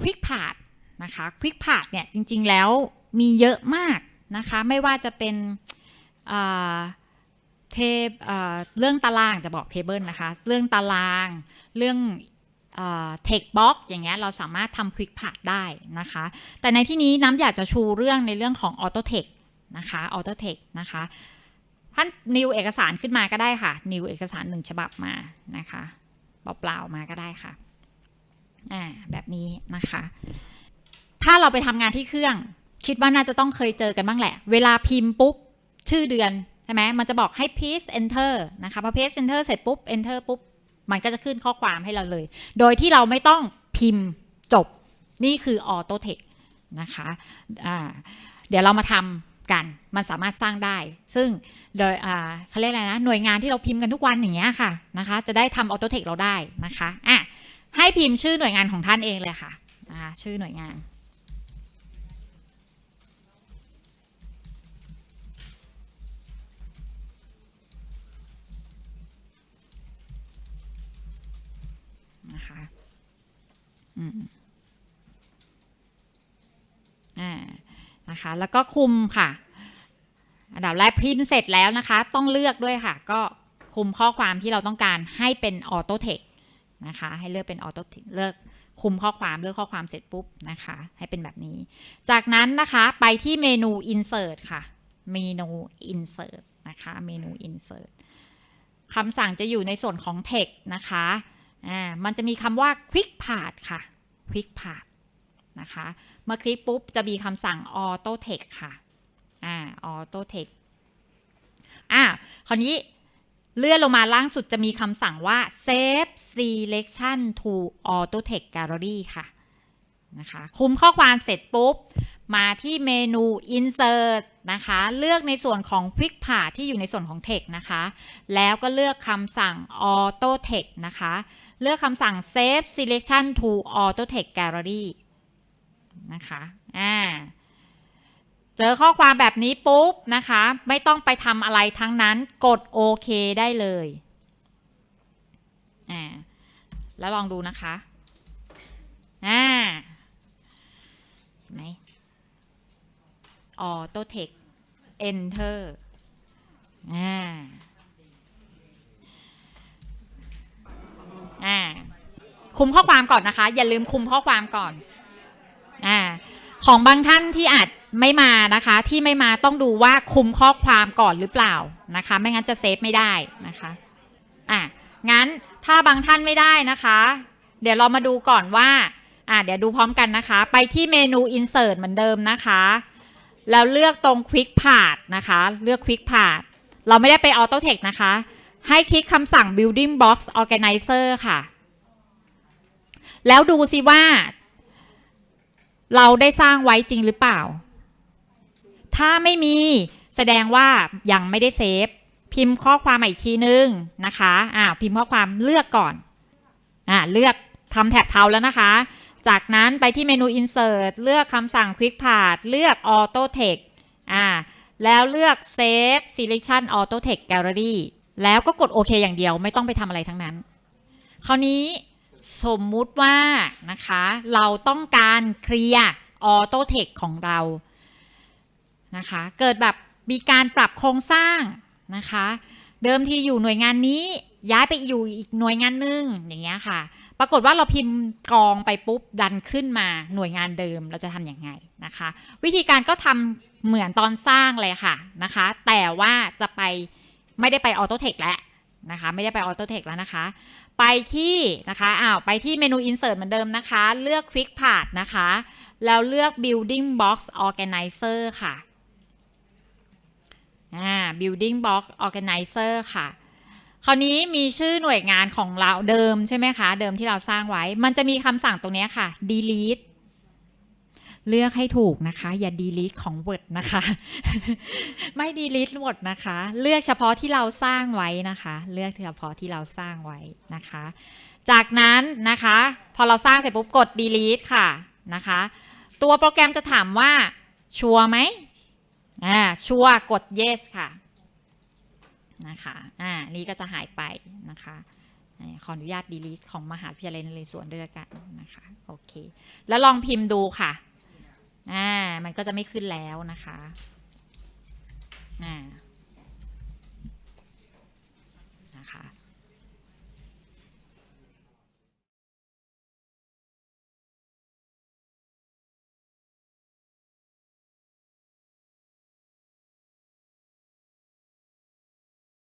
ควิกพาดนะคะควิกพาดเนี่ยจริงๆแล้วมีเยอะมากนะคะไม่ว่าจะเป็นเทปเรื่องตารางจะบอกเทเบิลนะคะเรื่องตารางเรื่องเทคบ็อกอย่างเงี้ยเราสามารถทำควิกพาดได้นะคะ แต่ในที่นี้น้ำอยากจะชูเรื่องในเรื่องของออโตเทคนะคะออโตเทคนะคะท่านนิวเอกสารขึ้นมาก็ได้ค่ะ นิวเอกสารหนึ่งฉบับมานะคะเปล่าๆมาก็ได้ค่ะ อ่าแบบนี้นะคะ ถ้าเราไปทำงานที่เครื่อง คิดว่าน่าจะต้องเคยเจอกันบ้างแหละ เวลาพิมพ์ปุ๊บ ชื่อเดือนใช่ไหมมันจะบอกให้ please enter นะคะพอ please enter เสร็จปุ๊บ enter ปุ๊บ มันก็จะขึ้นข้อความให้เราเลย โดยที่เราไม่ต้องพิมพ์จบ นี่คือ auto text นะคะอ่าเดี๋ยวเรามาทำกัน มันสามารถสร้างได้ ซึ่งโดยเขาเรียกอะไรนะ หน่วยงานที่เราพิมพ์กันทุกวันอย่างเงี้ยค่ะนะคะ จะได้ทำ auto text เราได้นะคะ อะ ให้พิมพ์ชื่อหน่วยงานของท่านเองเลยค่ะนะคะชื่อหน่วยงานนะคะอืมอ่านะคะ แล้วก็คุมค่ะ อันดับแรกพิมพ์เสร็จแล้วนะคะ ต้องเลือกด้วยค่ะ ก็คุมข้อความที่เราต้องการให้เป็นออโต้เทค นะคะ ให้เลือกเป็นออโต้เทคเลือกคุมข้อความเลือกข้อความเสร็จปุ๊บนะคะ ให้เป็นแบบนี้ จากนั้นนะคะไปที่เมนู insert ค่ะ เมนู insert นะคะ เมนู insert คำสั่งจะอยู่ในส่วนของ text นะคะ อ่า มันจะมีคำว่า quick path ค่ะ quick path นะคะ เมื่อคลิกปุ๊บจะมีคำสั่ง auto text ค่ะ อ่า auto text อ่า คราวนี้ เลื่อนลงมาล่างสุดจะมีคำสั่งว่า save selection to auto text gallery ค่ะนะคะคุมข้อความเสร็จปุ๊บ มาที่เมนู insert นะคะ เลือกในส่วนของ quick path ที่อยู่ในส่วนของ text นะคะ แล้วก็เลือกคำสั่ง auto text นะคะ เลือกคำสั่ง save selection to auto text gallery นะคะ อ่า เจอข้อความแบบนี้ปุ๊บนะคะ ไม่ต้องไปทำอะไรทั้งนั้นกดโอเคได้เลยอ่าแล้วลองดูนะคะอ่าเห็นไหม auto text enter อ่าอ่าคุมข้อความก่อนนะคะ อย่าลืมคุมข้อความก่อนอ่าของบางท่านที่อาจ ไม่มานะคะ ที่ไม่มาต้องดูว่าคุมข้อความก่อนหรือเปล่านะคะ ไม่งั้นจะเซฟไม่ได้นะคะอะงั้นถ้าบางท่านไม่ได้นะคะ เดี๋ยวเรามาดูก่อนว่าอะเดี๋ยวดูพร้อมกันนะคะ ไปที่เมนู insert เหมือนเดิมนะคะ แล้วเลือกตรง quick path นะคะ เลือก quick path เราไม่ได้ไป auto text นะคะ ให้คลิกคำสั่ง building box organizer ค่ะ แล้วดูสิว่า เราได้สร้างไว้จริงหรือเปล่า ถ้าไม่มีแสดงว่ายังไม่ได้เซฟ พิมพ์ข้อความมาอีกทีนึงนะคะอ่าพิมพ์ข้อความเลือกก่อนอ่าเลือกทำแท็บเทาแล้วนะคะ จากนั้นไปที่เมนู insert เลือกคำสั่ง quick path เลือก auto text อ่าแล้วเลือก save selection auto text gallery แล้วก็กดโอเคอย่างเดียวไม่ต้องไปทำอะไรทั้งนั้น คราวนี้สมมุติว่านะคะ เราต้องการเคลียร์ออโต้เทคของเรา นะคะ เกิดแบบมีการปรับโครงสร้างนะคะ เดิมทีอยู่หน่วยงานนี้ย้ายไปอยู่อีกหน่วยงานหนึ่งอย่างเงี้ยค่ะ ปรากฏว่าเราพิมพ์กองไปปุ๊บดันขึ้นมาหน่วยงานเดิมเราจะทำอย่างไงนะคะ วิธีการก็ทำเหมือนตอนสร้างเลยค่ะนะคะ แต่ว่าจะไปไม่ได้ไปออโตเทคแล้วนะคะไม่ได้ไปออโตเทคแล้วนะคะ ไปที่นะคะอ้าวไปที่เมนู insert เหมือนเดิมนะคะ เลือก quick path นะคะ แล้วเลือก building box organizer ค่ะ อ่า building box organizer ค่ะ คราวนี้มีชื่อหน่วยงานของเราเดิมใช่ไหมคะ เดิมที่เราสร้างไว้ มันจะมีคำสั่งตรงนี้ค่ะ delete เลือกให้ถูกนะคะ อย่า delete ของ Word นะคะ ไม่ delete หมดนะคะ เลือกเฉพาะที่เราสร้างไว้นะคะ เลือกเฉพาะที่เราสร้างไว้นะคะ จากนั้นนะคะ พอเราสร้างเสร็จปุ๊บกด delete ค่ะนะคะ ตัวโปรแกรมจะถามว่าชัวร์ไหม อ่าชัวกด yes ค่ะนะคะอ่านี่ก็จะหายไปนะคะขออนุญาต delete ของมหาวิทยาลัยนเรศวรด้วยกันนะคะโอเคแล้วลองพิมพ์ดูค่ะอ่ามันก็จะไม่ขึ้นแล้วนะคะอ่านะคะ